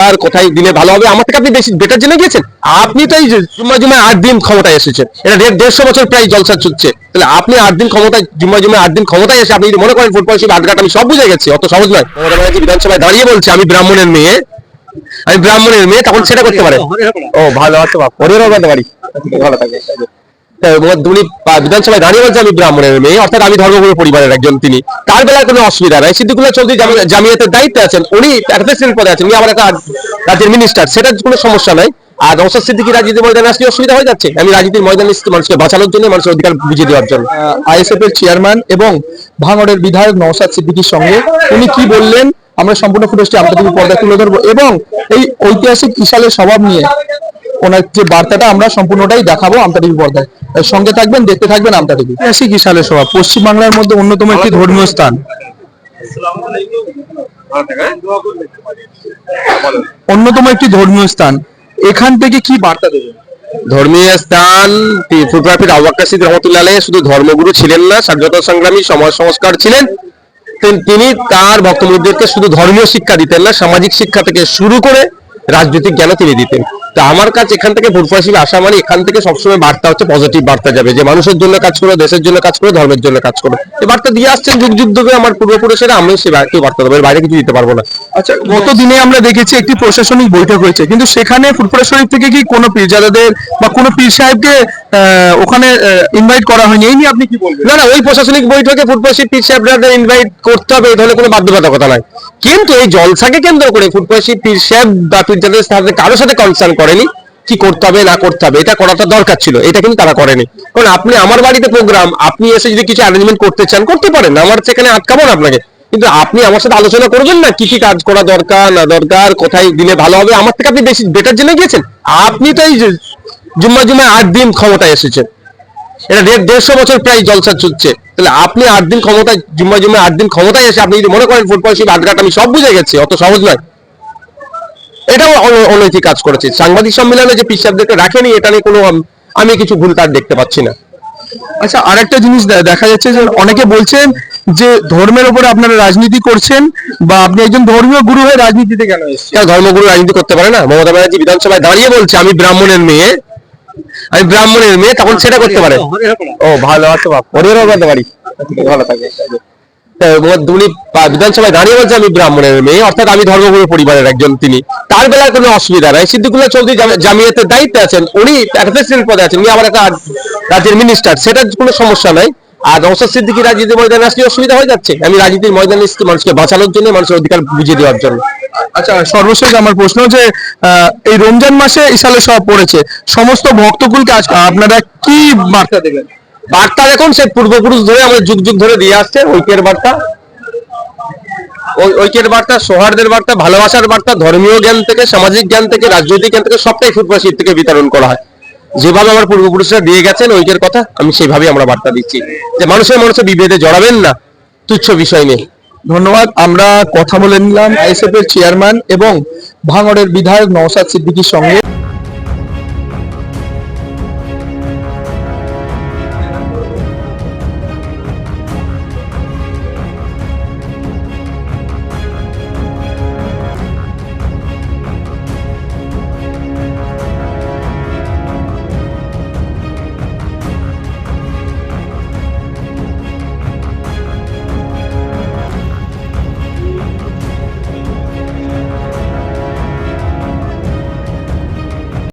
আর কোথায় দিলে ভালো হবে? আমার থেকে আপনি বেশি বেটার জেনে গিয়েছেন? আপনি তো এই যে জুম্মা জুম্মায় আট দিন ক্ষমতায় এসেছেন। এটা দেড়- দেড়শো বছর প্রায় জলসা চলছে। তাহলে আপনি আট দিন ক্ষমতায় জুম্মা জুম্মায় আট দিন ক্ষমতায় এসে আপনি যদি মনে করেন ফুটবল শিব আটঘাট আমি সব বুঝে গেছি অত সহজ নয়। মমতা ব্যানার্জি বিধানসভায় দাঁড়িয়ে বলছে আমি ব্রাহ্মণের মেয়ে। আমি ব্রাহ্মণের মেয়ে তখন সেটা করতে পারে। ও ভালো আছে বাপ। পরেরও করতে পারি ভালো থাকে। বিধানসভায় দাঁড়িয়ে বলছে আমি ব্রাহ্মণের মেয়ে, অর্থাৎ আমি ধর্মগুরু পরিবারের একজন তিনি। তার বেলায় কোনো অসুবিধা নাই। সিদ্দিকুল্লাহ চৌধুরী জামি- জামিয়াতের দায়িত্বে আছেন। উনি প্রেসিডেন্ট পদে আছেন। উনি আবার একটা রাজ্যের মিনিস্টার সেটার কোনো সমস্যা নাই। আর নৌসাদ সিদ্দিকি রাজনীতির ময়দানে আসলে অসুবিধা হয়ে যাচ্ছে। আমি রাজনীতির ময়দানে মানুষকে বাঁচানোর জন্য মানুষের অধিকার বুঝিয়ে দেওয়ার জন্য। আইএসএফ এর চেয়ারম্যান এবং ভাঙড়ের বিধায়ক নওশাদ সিদ্দিকীর সঙ্গে উনি কি বললেন, আমরা সম্পূর্ণ ফুটেজটি আপনাদের পর্দা তুলে ধরবো। এবং এই ঐতিহাসিক ইশালের স্বভাব নিয়ে ওনার যে বার্তাটা আমরা সম্পূর্ণটাই দেখাবো আমতা টিভি পর্দায় সঙ্গে থাকবেন দেখতে থাকবেন আমতা টিভি ঐতিহাসিক ইশালের স্বভাব পশ্চিমবাংলার মধ্যে অন্যতম একটি ধর্মীয় স্থান। অন্যতম একটি ধর্মীয় স্থান। এখান থেকে কি বার্তা দেবেন? ধর্মীয় স্থান ফুটগ্রাফির আওয়াক্কাসিদ রহমতুল্লাহ আলাইহ শুধু ধর্মগুরু ছিলেন না স্বাধীনতা সংগ্রামী সমাজ সংস্কার ছিলেন। তিনি তার ভক্তমুদ্দেরকে শুধু ধর্মীয় শিক্ষা দিতেন না সামাজিক শিক্ষা থেকে শুরু করে রাজনৈতিক জ্ঞানও তিনি দিতেন। তো আমার কাছে এখান থেকে ফুটফাসিল আসা মানে এখান থেকে সবসময় বার্তা হচ্ছে পজিটিভ বার্তা যাবে। যে মানুষের জন্য কাজ করো, দেশের জন্য কাজ করো, ধর্মের জন্য কাজ করো। এই বার্তা দিয়ে আসছেন যুগ যুগ ধরে আমার পূর্বপুরুষেরা আমি সে বার্তা বার্তা দেবো। বাইরে কিছু দিতে পারব না। আচ্ছা গত দিনে আমরা দেখেছি একটি প্রশাসনিক বৈঠক হয়েছে। কিন্তু সেখানে ফুটফুরা শরীফ থেকে কি কোনো পীরজাদাদের বা কোনো পীর সাহেবকে ওখানে ইনভাইট করা হয়নি। এই নিয়ে আপনি কি বলবেন? না না, ওই প্রশাসনিক বৈঠকে ফুটবসী পীর সাহেবদের ইনভাইট করতে হবে এই ধরনের কোনো বাধ্যবাধকতা নাই। কিন্তু এই জলসাকে কেন্দ্র করে ফুটবসী পীর সাহেব বা পীরজাদের সাথে, কারোর সাথে কনসার্ন করেনি, কি করতে হবে, না করতে হবে, এটা করাটা দরকার ছিল, এটা কিন্তু তারা করেনি। কারণ আপনি, আমার বাড়িতে প্রোগ্রাম আপনি এসে যদি কিছু অ্যারেঞ্জমেন্ট করতে চান, করতে পারেন, আমার সেখানে আটকাবো না আপনাকে। কিন্তু আপনি আমার সাথে আলোচনা করবেন না, কি কি কাজ করা দরকার, না দরকার, কোথায় দিলে ভালো হবে, আমার থেকে আপনি বেশি বেটার জেনে গিয়েছেন। আপনি তো এই জুম্মা জুম্মায় আট দিন ক্ষমতায় এসেছেন এটা দেড় দেড়শো বছর প্রায় জলসা চলছে। তাহলে আপনি আট দিন ক্ষমতায় জুম্মা জুম্মা আট দিন ক্ষমতায় এসে আপনি যদি মনে করেন ফুটবল শিব আটঘাট আমি সব বুঝে গেছি অত সহজ নয়। এটাও অন- অনৈতিক কাজ করেছে। সাংবাদিক সম্মেলনে যে পিসাবদেরকে রাখেনি এটা নিয়ে কোনো আমি কিছু ভুল তার দেখতে পাচ্ছি না। আচ্ছা আরেকটা জিনিস দেখা যাচ্ছে যে অনেকে বলছেন যে ধর্মের উপরে আপনারা রাজনীতি করছেন বা আপনি একজন ধর্মীয় গুরু হয়ে রাজনীতিতে কেন এসেছেন? ধর্মগুরু রাজনীতি করতে পারে না? মমতা ব্যানার্জি বিধানসভায় দাঁড়িয়ে বলছে আমি ব্রাহ্মণের মেয়ে। আমি ব্রাহ্মণের মেয়ে, তখন সেটা করতে পারে। ও, ভালো আছে পরেরও করতে পারি। ভালো থাকে। বিধানসভায় দাঁড়িয়ে বলছে আমি ব্রাহ্মণের মেয়ে, অর্থাৎ আমি ধর্মগুরু পরিবারের একজন তিনি। তার বেলায় কোনো অসুবিধা নাই। সিদ্দিকুল্লাহ চৌধুরী জামিয়াতের দায়িত্বে আছেন। উনি প্রেসিডেন্ট পদে আছেন। উনি একটা রাজ্যের মিনিস্টার সেটার কোনো সমস্যা নাই। আর নৌসাদ সিদ্দিকি রাজনীতির ময়দানে আসলে অসুবিধা হয়ে যাচ্ছে। আমি রাজনীতির ময়দানে মানুষকে বাঁচানোর জন্য, মানুষের অধিকার বুঝিয়ে দেওয়ার জন্য। আচ্ছা সর্বশেষ আমার প্রশ্ন যে এই রমজান মাসে ইসালে সব পড়েছে। সমস্ত ভক্তকুলকে আজ আপনারা কি বার্তা দেবেন? বার্তা দেখুন, সে পূর্বপুরুষ ধরে আমাদের যুগ যুগ ধরে দিয়ে আসছে, ঐক্যের বার্তা। ঐক্যের বার্তা সৌহার্দের বার্তা, ভালোবাসার বার্তা, ধর্মীয় জ্ঞান থেকে, সামাজিক জ্ঞান থেকে, রাজনৈতিক জ্ঞান থেকে, সবটাই ফুটবল থেকে বিতরণ করা হয়। যেভাবে আমার পূর্বপুরুষরা দিয়ে গেছেন ঐক্যের কথা, আমি সেইভাবেই আমরা বার্তা দিচ্ছি। যে মানুষের মানুষের বিভেদে জড়াবেন না, তুচ্ছ বিষয় নিয়ে। ধন্যবাদ। আমরা কথা বলে নিলাম আইএসএফ এর চেয়ারম্যান এবং ভাঙড়ের বিধায়ক নওসাদ সিদ্দিকির সঙ্গে।